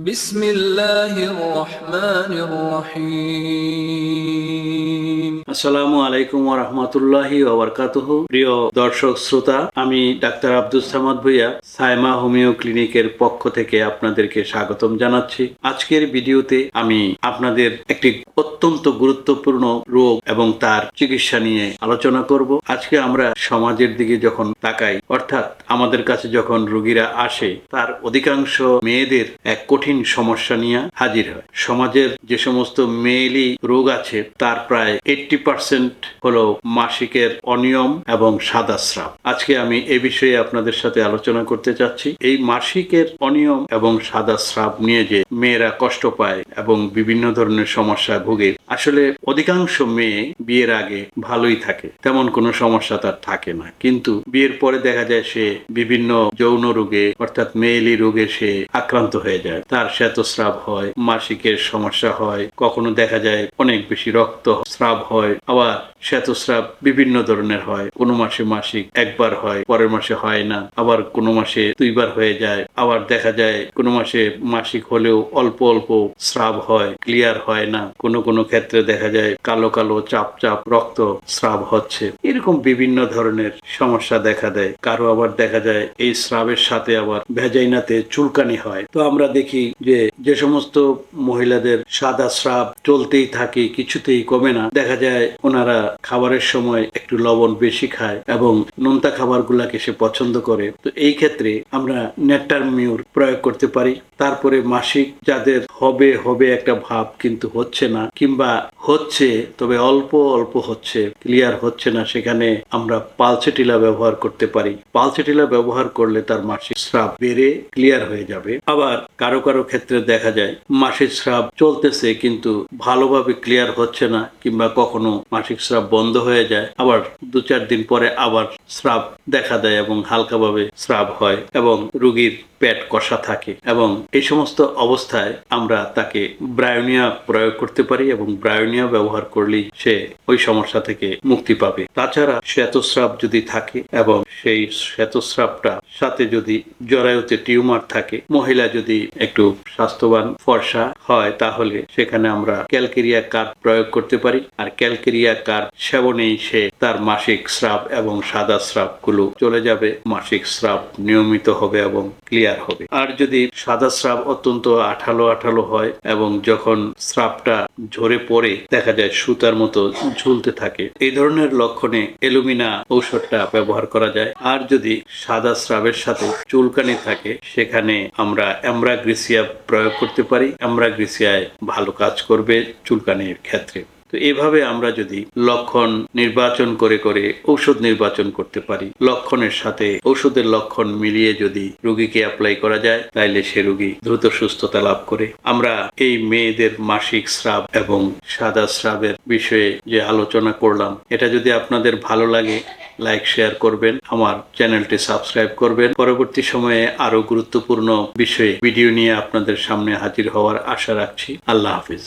بسم الله الرحمن الرحيم আসসালামু আলাইকুম রহমতুল্লাহি ওবরকাতুহ প্রিয় দর্শক শ্রোতা আমি ডাক্তার আব্দুল সামাদ ভুইয়া সাইমা হোমিও ক্লিনিকের পক্ষ থেকে আপনাদেরকে স্বাগতম জানাচ্ছি আজকের ভিডিওতে আমি আপনাদের একটি অত্যন্ত গুরুত্বপূর্ণ রোগ এবং তার চিকিৎসা নিয়ে আলোচনা করব আজকে আমরা সমাজের দিকে যখন তাকাই অর্থাৎ আমাদের কাছে যখন রোগীরা আসে তার অধিকাংশ মেয়েদের এক কঠিন সমস্যা নিয়ে হাজির হয়। সমাজের যে সমস্ত মেয়েলি রোগ আছে, তার প্রায় এইটটি পার্সেন্ট হলো মাসিকের অনিয়ম এবং সাদা স্রাব আজকে আমি এ বিষয়ে আপনাদের সাথে আলোচনা করতে চাচ্ছি। এই মাসিকের অনিয়ম এবং সাদা স্রাব নিয়ে যে মেয়েরা কষ্ট পায় এবং বিভিন্ন ধরনের সমস্যা ভোগে। আসলে অধিকাংশ মেয়ে বিয়ের আগে ভালোই থাকে, তেমন কোনো সমস্যা তার থাকে না। কিন্তু বিয়ের পরে দেখা যায় সে বিভিন্ন যৌন রোগে, অর্থাৎ মেয়েলি রোগে সে আক্রান্ত হয়ে যায়। তার শ্বেতস্রাব হয়, মাসিকের সমস্যা হয়, কখনো দেখা যায় অনেক বেশি রক্ত স্রাব হয়, আবার শ্বেতস্রাব বিভিন্ন ধরনের হয়। কোনো মাসে মাসিক একবার হয়, পরের মাসে হয় না, আবার কোনো মাসে দুইবার হয়ে যায়, আবার দেখা যায় কোনো মাসে মাসিক হলেও অল্প অল্প স্রাব হয় ক্লিয়ার হয় না। কোনো কোনো ক্ষেত্রে দেখা যায় কালো কালো, চাপ চাপ রক্ত স্রাব হচ্ছে। এরকম বিভিন্ন ধরনের সমস্যা দেখা দেয়। কারও আবার দেখা যায় এই স্রাবের সাথে আবার ভেজাইনাতে চুলকানি হয়। তো আমরা দেখি যে যে সমস্ত মহিলাদের সাদা স্রাব চলতেই থাকে, কিছুতেই কমে না। দেখা যায় ওনারা খাবারের সময় একটু লবণ বেশি খায় এবং নোনতা খাবারগুলাকে সে পছন্দ করে। তো এই ক্ষেত্রে আমরা নেটার মিউর প্রয়োগ করতে পারি। তারপরে মাসিক যাদের হবে হবে একটা ভাব কিন্তু হচ্ছে না, কিংবা হচ্ছে তবে অল্প অল্প হচ্ছে ক্লিয়ার হচ্ছে না, সেখানে আমরা পালসেটিলা ব্যবহার করতে পারি। পালসেটিলা ব্যবহার করলে তার মাসিক স্রাব বেড়ে ক্লিয়ার হয়ে যাবে। আবার কারও কারও ক্ষেত্রে দেখা যায়, মাসিক স্রাব চলতেছে কিন্তু ভালোভাবে ক্লিয়ার হচ্ছে না, কিংবা কখনো মাসিক স্রাব বন্ধ হয়ে যায়। আবার দু চার দিন পরে আবার স্রাব দেখা দেয় এবং হালকাভাবে স্রাব হয় এবং রুগীর পেট কষা থাকে। এবং এই সমস্ত অবস্থায় আমরা তাকে ব্রায়োনিয়া প্রয়োগ করতে পারি এবং ব্রায়োনিয়া ব্যবহার করলেই সে ওই সমস্যা থেকে মুক্তি পাবে। তাছাড়া শ্বেতস্রাব যদি থাকে এবং সেই শ্বেতস্রাবটা সাথে যদি জরায়ুতে টিউমার থাকে, মহিলা যদি একটু স্বাস্থ্যবান ফর্সা হয়, তাহলে সেখানে আমরা ক্যালকেরিয়া কার প্রয়োগ করতে পারি। আর ক্যালকেরিয়া কার সেবনেই সে তার মাসিক স্রাব এবং সাদা স্রাবগুলো চলে যাবে। মাসিক স্রাব নিয়মিত হবে এবং ক্লিয়ার হবে। আর যদি সাদা স্রাব অত্যন্ত আঠালো আঠালো হয় এবং যখন স্রাপটা ঝরে পড়ে, দেখা যায় সুতার মতো ঝুলতে থাকে। এই ধরনের লক্ষণে এলুমিনা ঔষধটা ব্যবহার করা যায়। আর যদি সাদা স্রাবের সাথে চুলকানি থাকে, সেখানে আমরা অ্যামরাগ্রিসিয়া প্রয়োগ করতে পারি। অ্যামরাগ্রিসিয়ায় ভালো কাজ করবে চুলকানির ক্ষেত্রে। তো এভাবে আমরা যদি লক্ষণ নির্বাচন করে করে ঔষধ নির্বাচন করতে পারি, লক্ষণের সাথে ঔষধের লক্ষণ মিলিয়ে যদি রোগীকে অ্যাপ্লাই করা যায়, তাইলে সে রোগী দ্রুত সুস্থতা লাভ করে। আমরা এই মেয়েদের মাসিক স্রাব এবং সাদা স্রাবের বিষয়ে যে আলোচনা করলাম, এটা যদি আপনাদের ভালো লাগে লাইক শেয়ার করবেন, আমার চ্যানেলটি সাবস্ক্রাইব করবেন। পরবর্তী সময়ে আরও গুরুত্বপূর্ণ বিষয়ে ভিডিও নিয়ে আপনাদের সামনে হাজির হওয়ার আশা রাখছি। আল্লাহ হাফিজ।